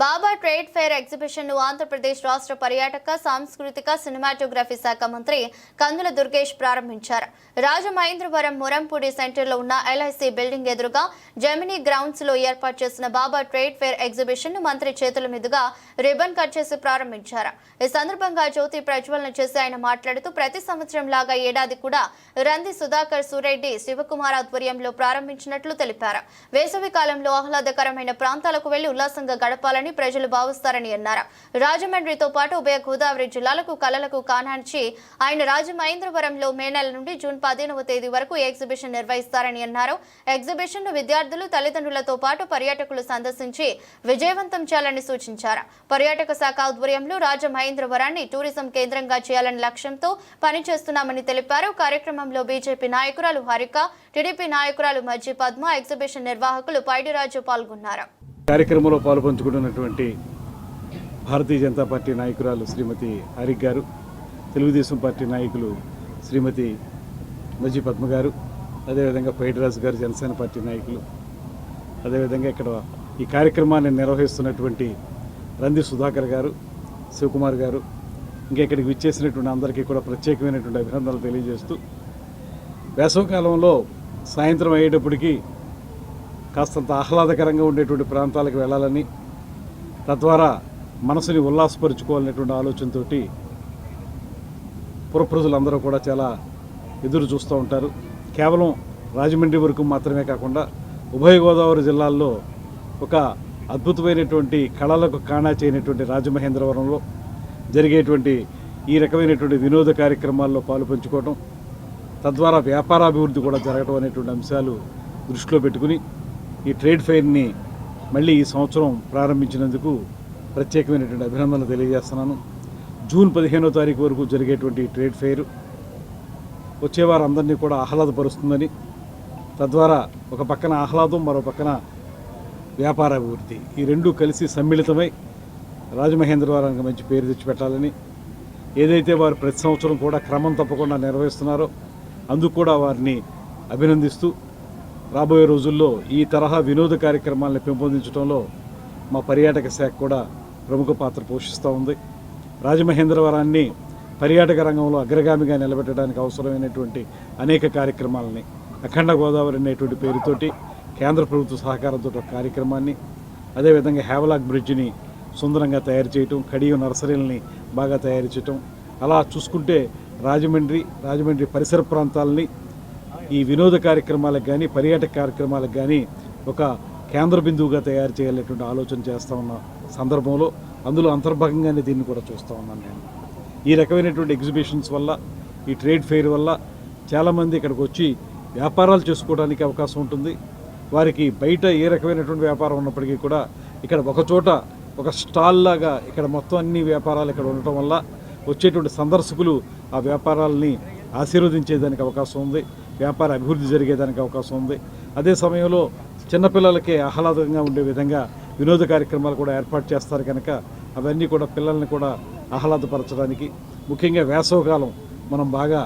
బాబా trade fair ఎగ్జిబిషన్ను ఆంధ్రప్రదేశ్ రాష్ట్ర పర్యాటక సాంస్కృతిక సినిమాటోగ్రఫీ శాఖ మంత్రి కందుల దుర్గేష్ ప్రారంభించారు. రాజమహేంద్రవరం మురంపూడి సెంటర్లో ఉన్న ఎల్ఐసి బిల్డింగ్ ఎదురుగా జెమినీ గ్రౌండ్స్లో ఏర్పాటు చేసిన బాబా ట్రేడ్ ఫెయిర్ ఎగ్జిబిషన్ను మంత్రి చేతుల మీదుగా రిబన్ కట్ చేసి ప్రారంభించారు. ఈ సందర్భంగా జ్యోతి ప్రజ్వలన చేసి ఆయన మాట్లాడుతూ ప్రతి సంవత్సరం లాగా ఏడాది కూడా రంది సుధాకర్ సురెడ్డి శివకుమార్ ఆధ్వర్యంలో ప్రారంభించినట్లు తెలిపారు. వేసవి కాలంలో ఆహ్లాదకరమైన ప్రాంతాలకు వెళ్ళి ఉల్లాసంగా గడపాలని ప్రజలు భావిస్తారని అన్నారు. రాజమండ్రితో పాటు ఉభయ గోదావరి జిల్లాలకు కళలకు కానాంచి ఆయన రాజమహేంద్రవరంలో మే నెల నుండి జూన్ పదిహేనవ తేదీ వరకు ఎగ్జిబిషన్ నిర్వహిస్తారని అన్నారు. ఎగ్జిబిషన్ను విద్యార్థులు తల్లిదండ్రులతో పాటు పర్యాటకులు సందర్శించి విజయవంతం చేయాలని సూచించారు. పర్యాటక శాఖ ఆధ్వర్యంలో రాజమహేంద్రవరాన్ని టూరిజం కేంద్రంగా చేయాలని లక్ష్యంతో పనిచేస్తున్నామని తెలిపారు. కార్యక్రమంలో బీజేపీ నాయకురాలు హరిక టీడీపీ నాయకురాలు మజ్జి పద్మ ఎగ్జిబిషన్ నిర్వాహకులు పైడిరాజు పాల్గొన్నారు. కార్యక్రమంలో పాల్పంచుకుంటున్నటువంటి భారతీయ జనతా పార్టీ నాయకురాలు శ్రీమతి హరిక్ గారు తెలుగుదేశం పార్టీ నాయకులు శ్రీమతి మజీ పద్మ గారు అదేవిధంగా పైడిరాజు గారు జనసేన పార్టీ నాయకులు. అదేవిధంగా ఇక్కడ ఈ కార్యక్రమాన్ని నిర్వహిస్తున్నటువంటి రంది సుధాకర్ గారు శివకుమార్ గారు ఇంకా ఇక్కడికి విచ్చేసినటువంటి అందరికీ కూడా ప్రత్యేకమైనటువంటి అభినందనలు తెలియజేస్తూ వేసవకాలంలో సాయంత్రం అయ్యేటప్పటికీ కాస్తంత ఆహ్లాదకరంగా ఉండేటువంటి ప్రాంతాలకు వెళ్ళాలని తద్వారా మనసుని ఉల్లాసపరుచుకోవాలనేటువంటి ఆలోచనతో పురప్రజలందరూ కూడా చాలా ఎదురు చూస్తూ ఉంటారు. కేవలం రాజమండ్రి వరకు మాత్రమే కాకుండా ఉభయ గోదావరి జిల్లాల్లో ఒక అద్భుతమైనటువంటి కళలకు కాణా చేయనటువంటి రాజమహేంద్రవరంలో జరిగేటువంటి ఈ రకమైనటువంటి వినోద కార్యక్రమాల్లో పాలు పంచుకోవడం తద్వారా వ్యాపారాభివృద్ధి కూడా జరగడం అనేటువంటి అంశాలు దృష్టిలో పెట్టుకుని ఈ ట్రేడ్ ఫెయిర్ని మళ్ళీ ఈ సంవత్సరం ప్రారంభించినందుకు ప్రత్యేకమైనటువంటి అభినందనలు తెలియజేస్తున్నాను. జూన్ పదిహేనో తారీఖు వరకు జరిగేటువంటి ట్రేడ్ ఫెయిర్ వచ్చేవారు అందరినీ కూడా ఆహ్లాదపరుస్తుందని తద్వారా ఒక పక్కన ఆహ్లాదం మరో పక్కన వ్యాపార అభివృద్ధి. ఈ రెండు కలిసి సమ్మిళితమై రాజమహేంద్రవరానికి మంచి పేరు తెచ్చిపెట్టాలని ఏదైతే వారు ప్రతి సంవత్సరం కూడా క్రమం తప్పకుండా నిర్వహిస్తున్నారో అందుకు కూడా వారిని అభినందిస్తూ రాబోయే రోజుల్లో ఈ తరహా వినోద కార్యక్రమాలను పెంపొందించడంలో మా పర్యాటక శాఖ కూడా ప్రముఖ పాత్ర పోషిస్తూ ఉంది. రాజమహేంద్రవరాన్ని పర్యాటక రంగంలో అగ్రగామిగా నిలబెట్టడానికి అవసరమైనటువంటి అనేక కార్యక్రమాలని అఖండ గోదావరి అనేటువంటి పేరుతోటి కేంద్ర ప్రభుత్వ సహకారంతో కార్యక్రమాన్ని అదేవిధంగా హ్యావలాక్ బ్రిడ్జిని సుందరంగా తయారు చేయటం కడియు నర్సరీలని బాగా తయారు చేయటం అలా చూసుకుంటే రాజమండ్రి రాజమండ్రి పరిసర ప్రాంతాలని ఈ వినోద కార్యక్రమాలకు కానీ పర్యాటక కార్యక్రమాలకు కానీ ఒక కేంద్ర బిందువుగా తయారు చేయాలనేటువంటి ఆలోచన చేస్తూ ఉన్న సందర్భంలో అందులో అంతర్భాగంగానే దీన్ని కూడా చూస్తూ ఉన్నాను నేను. ఈ రకమైనటువంటి ఎగ్జిబిషన్స్ వల్ల ఈ ట్రేడ్ ఫెయిర్ వల్ల చాలామంది ఇక్కడికి వచ్చి వ్యాపారాలు చేసుకోవడానికి అవకాశం ఉంటుంది. వారికి బయట ఏ రకమైనటువంటి వ్యాపారం ఉన్నప్పటికీ కూడా ఇక్కడ ఒకచోట ఒక స్టాల్ లాగా ఇక్కడ మొత్తం అన్ని వ్యాపారాలు ఇక్కడ ఉండటం వల్ల వచ్చేటువంటి సందర్శకులు ఆ వ్యాపారాలని ఆశీర్వదించేదానికి అవకాశం ఉంది. వ్యాపార అభివృద్ధి జరిగేదానికి అవకాశం ఉంది. అదే సమయంలో చిన్నపిల్లలకి ఆహ్లాదంగా ఉండే విధంగా వినోద కార్యక్రమాలు కూడా ఏర్పాటు చేస్తారు కనుక అవన్నీ కూడా పిల్లల్ని కూడా ఆహ్లాదపరచడానికి. ముఖ్యంగా వేసవకాలం మనం బాగా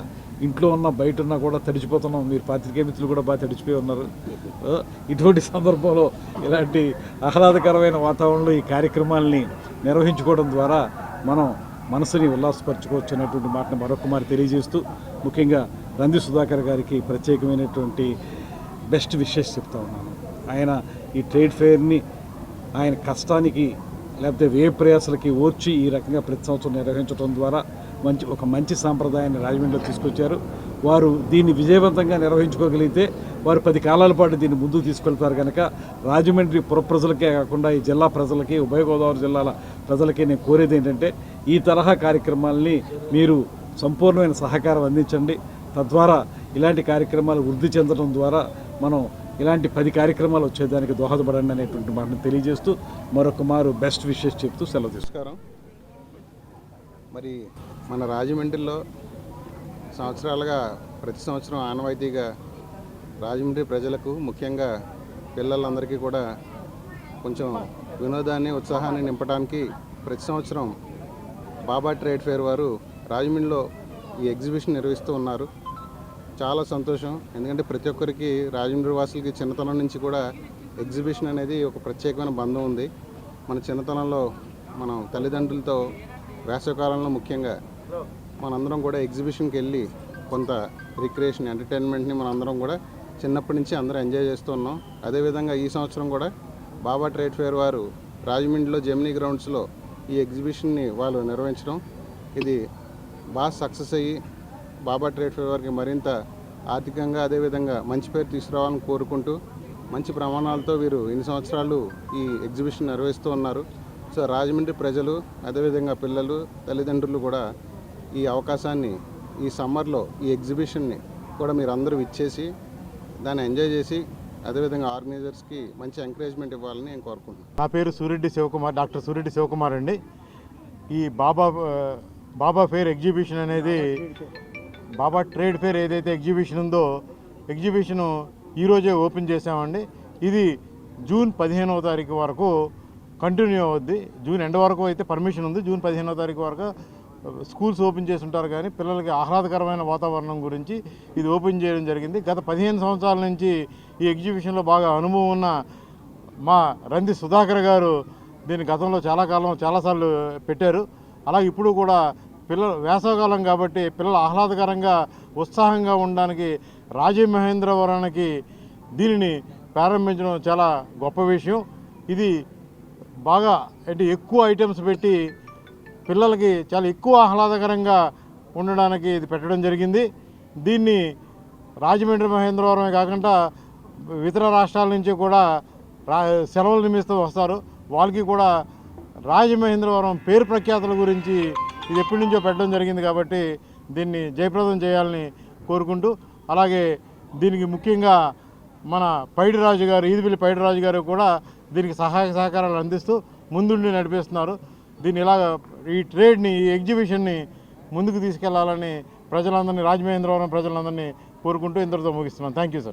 ఇంట్లో ఉన్న బయట ఉన్నా కూడా తడిచిపోతున్నాం. మీరు పాత్రికేయ మిత్రులు కూడా బాగా తడిచిపోయి ఉన్నారు. ఇటువంటి సందర్భంలో ఇలాంటి ఆహ్లాదకరమైన వాతావరణంలో ఈ కార్యక్రమాల్ని నిర్వహించుకోవడం ద్వారా మనం మనసుని ఉల్లాసపరచుకోవచ్చు అనేటువంటి మాటను మరొకమారి తెలియజేస్తూ ముఖ్యంగా రంది సుధాకర్ గారికి ప్రత్యేకమైనటువంటి బెస్ట్ విషెస్ చెప్తా ఉన్నాను. ఆయన ఈ ట్రేడ్ ఫెయిర్ని ఆయన కష్టానికి లేకపోతే వ్యయ ప్రయాసలకి ఓర్చి ఈ రకంగా ప్రతి సంవత్సరం నిర్వహించడం ద్వారా మంచి ఒక మంచి సాంప్రదాయాన్ని రాజమండ్రిలో తీసుకొచ్చారు. వారు దీన్ని విజయవంతంగా నిర్వహించుకోగలిగితే వారు పది కాలాల పాటు దీన్ని ముందుకు తీసుకెళ్తారు కనుక రాజమండ్రి పుర ప్రజలకే కాకుండా ఈ జిల్లా ప్రజలకి ఉభయ గోదావరి జిల్లాల ప్రజలకి నేను కోరేది ఏంటంటే ఈ తరహా కార్యక్రమాల్ని మీరు సంపూర్ణమైన సహకారం అందించండి. తద్వారా ఇలాంటి కార్యక్రమాలు వృద్ధి చెందడం ద్వారా మనం ఇలాంటి పది కార్యక్రమాలు వచ్చేదానికి దోహదపడండి అనేటువంటి మాటను తెలియజేస్తూ మరొక మారు బెస్ట్ విషెస్ చెప్తూ సెలవు తీసుకుంటాం మరి మన రాజమండ్రిలో సంవత్సరాలుగా ప్రతి సంవత్సరం ఆనవాయితీగా రాజమండ్రి ప్రజలకు ముఖ్యంగా పిల్లలందరికీ కూడా కొంచెం వినోదాన్ని ఉత్సాహాన్ని నింపడానికి ప్రతి సంవత్సరం బాబా ట్రేడ్ ఫేర్ వారు రాజమండ్రిలో ఈ ఎగ్జిబిషన్ నిర్వహిస్తూ ఉన్నారు. చాలా సంతోషం. ఎందుకంటే ప్రతి ఒక్కరికి రాజమండ్రి వాసులకి చిన్నతనం నుంచి కూడా ఎగ్జిబిషన్ అనేది ఒక ప్రత్యేకమైన బంధం ఉంది. మన చిన్నతనంలో మనం తల్లిదండ్రులతో వేసవకాలంలో ముఖ్యంగా మనందరం కూడా ఎగ్జిబిషన్కి వెళ్ళి కొంత రిక్రియేషన్ ఎంటర్టైన్మెంట్ని మనందరం కూడా చిన్నప్పటి నుంచి అందరూ ఎంజాయ్ చేస్తూ ఉన్నాం. అదేవిధంగా ఈ సంవత్సరం కూడా బాబా ట్రేడ్ ఫేర్ వారు రాజమండ్రిలో జెమినీ గ్రౌండ్స్లో ఈ ఎగ్జిబిషన్ని వాళ్ళు నిర్వహించడం. ఇది బాగా సక్సెస్ అయ్యి బాబా ట్రేడ్ ఫేర్ వారికి మరింత ఆర్థికంగా అదేవిధంగా మంచి పేరు తీసుకురావాలని కోరుకుంటూ మంచి ప్రమాణాలతో వీరు ఇన్ని సంవత్సరాలు ఈ ఎగ్జిబిషన్ నిర్వహిస్తూ ఉన్నారు. సో రాజమండ్రి ప్రజలు అదేవిధంగా పిల్లలు తల్లిదండ్రులు కూడా ఈ అవకాశాన్ని ఈ సమ్మర్లో ఈ ఎగ్జిబిషన్ని కూడా మీరు అందరూ ఇచ్చేసి దాన్ని ఎంజాయ్ చేసి అదేవిధంగా ఆర్గనైజర్స్కి మంచి ఎంకరేజ్మెంట్ ఇవ్వాలని నేను కోరుకుంటున్నాను. నా పేరు సూర్యరెడ్డి శివకుమార్ డాక్టర్ సూర్యరెడ్డి శివకుమార్ అండి. ఈ బాబా బాబా ఫేర్ ఎగ్జిబిషన్ అనేది బాబా ట్రేడ్ ఫేర్ ఏదైతే ఎగ్జిబిషన్ ఉందో ఎగ్జిబిషన్ ఈరోజే ఓపెన్ చేసామండి ఇది జూన్ పదిహేనవ తారీఖు వరకు కంటిన్యూ అవుద్ది. జూన్ ఎండ్ వరకు అయితే పర్మిషన్ ఉంది. జూన్ పదిహేనవ తారీఖు వరకు స్కూల్స్ ఓపెన్ చేసి ఉంటారు కానీ పిల్లలకి ఆహ్లాదకరమైన వాతావరణం గురించి ఇది ఓపెన్ చేయడం జరిగింది. గత పదిహేను సంవత్సరాల నుంచి ఈ ఎగ్జిబిషన్లో బాగా అనుభవం ఉన్న మా రంది సుధాకర్ గారు దీన్ని గతంలో చాలా కాలం చాలాసార్లు పెట్టారు. అలాగే ఇప్పుడు కూడా పిల్లలు వేసవకాలం కాబట్టి పిల్లలు ఆహ్లాదకరంగా ఉత్సాహంగా ఉండడానికి రాజమహేంద్రవరానికి దీనిని ప్రారంభించడం చాలా గొప్ప విషయం. ఇది బాగా అంటే ఎక్కువ ఐటమ్స్ పెట్టి పిల్లలకి చాలా ఎక్కువ ఆహ్లాదకరంగా ఉండడానికి ఇది పెట్టడం జరిగింది. దీన్ని రాజమండ్రి మహేంద్రవరమే కాకుండా ఇతర రాష్ట్రాల నుంచి కూడా రా సెలవుల నిమిత్తం వస్తారు. వాళ్ళకి కూడా రాజమహేంద్రవరం పేరు ప్రఖ్యాతుల గురించి ఇది ఎప్పటి నుంచో పెట్టడం జరిగింది కాబట్టి దీన్ని జయప్రదం చేయాలని కోరుకుంటూ అలాగే దీనికి ముఖ్యంగా మన పైడిరాజు గారు ఈదిపిల్లి పైడిరాజు గారు కూడా దీనికి సహాయ సహకారాలు అందిస్తూ ముందుండి నడిపిస్తున్నారు. దీన్ని ఇలాగ ఈ ట్రేడ్ని ఈ ఎగ్జిబిషన్ని ముందుకు తీసుకెళ్ళాలని ప్రజలందరినీ రాజమహేంద్రవరం ప్రజలందరినీ కోరుకుంటూ ఇందరితో ముగిస్తున్నాను. Thank you sir.